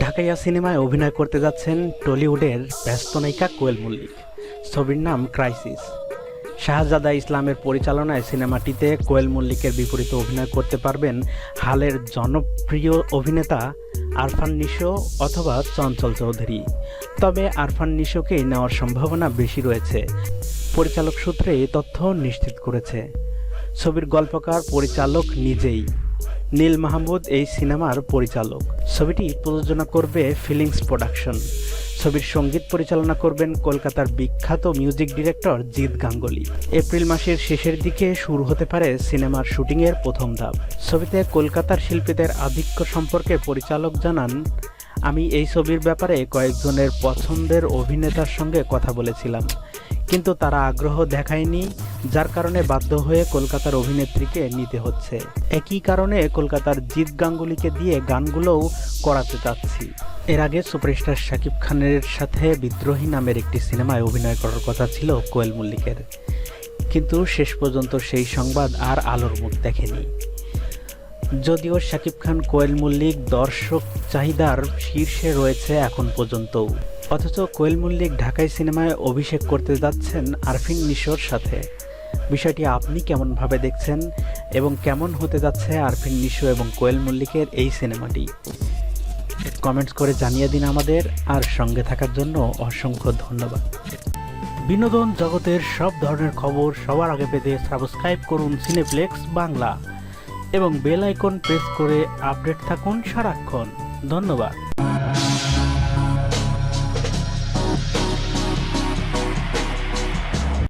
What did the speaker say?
ঢাকাইয়া সিনেমায় অভিনয় করতে যাচ্ছেন টলিউডের ব্যস্ত নায়িকা কোয়েল মল্লিক। ছবির নাম ক্রাইসিস শাহজাদা ইসলামের পরিচালনায় সিনেমাটিতে কোয়েল মল্লিকের বিপরীতে অভিনয় করতে পারবেন হালের জনপ্রিয় অভিনেতা আরফান নিশো অথবা চঞ্চল চৌধুরী। তবে আরফান নিশোকেই নেওয়ার সম্ভাবনা বেশি রয়েছে। পরিচালক সূত্রে এই তথ্য নিশ্চিত করেছে। ছবির গল্পকার পরিচালক নিজেই নীল মাহমুদ এই সিনেমার পরিচালক। ছবিটি প্রযোজনা করবে ফিলিংস প্রোডাকশন। ছবির সংগীত পরিচালনা করবেন কলকাতার বিখ্যাত music director Jeet Ganguly. April মাসের শেষের দিকে শুরু হতে পারে সিনেমার শুটিংয়ের প্রথম ধাপ। ছবিতে কলকাতার শিল্পীদের আধিক্য সম্পর্কে পরিচালক জানান, আমি এই ছবির ব্যাপারে কয়েকজনের পছন্দের অভিনেতার সঙ্গে কথা বলেছিলাম। কিন্তু তারা আগ্রহ দেখায়নি, যার কারণে বাধ্য হয়ে কলকাতার অভিনেত্রীকে নিতে হচ্ছে। একই কারণে কলকাতার জিৎ গাঙ্গুলিকে দিয়ে গানগুলোও করাতে চাচ্ছি। এর আগে সুপারস্টার শাকিব খানের সাথে বিদ্রোহী নামের একটি সিনেমায় অভিনয় করার কথা ছিল কোয়েল মল্লিকের। কিন্তু শেষ পর্যন্ত সেই সংবাদ আর আলোর মুখ দেখেনি। যদিও শাকিব খান, কোয়েল মল্লিক দর্শক চাহিদার শীর্ষে রয়েছে এখন পর্যন্তও। অথচ কোয়েল মল্লিক ঢাকাই সিনেমায় অভিষেক করতে যাচ্ছেন আরফিন নিশোর সাথে। বিষয়টি আপনি কেমনভাবে দেখছেন এবং কেমন হতে যাচ্ছে আরফিন নিশো এবং কোয়েল মল্লিকের এই সিনেমাটি? কমেন্টস করে জানিয়ে দিন আমাদের, আর সঙ্গে থাকার জন্য অসংখ্য ধন্যবাদ। বিনোদন জগতের সব ধরনের খবর সবার আগে পেতে সাবস্ক্রাইব করুন সিনেপ্লেক্স বাংলা। এবং বেল আইকন প্রেস করে আপডেট থাকুন সারাক্ষণ। ধন্যবাদ।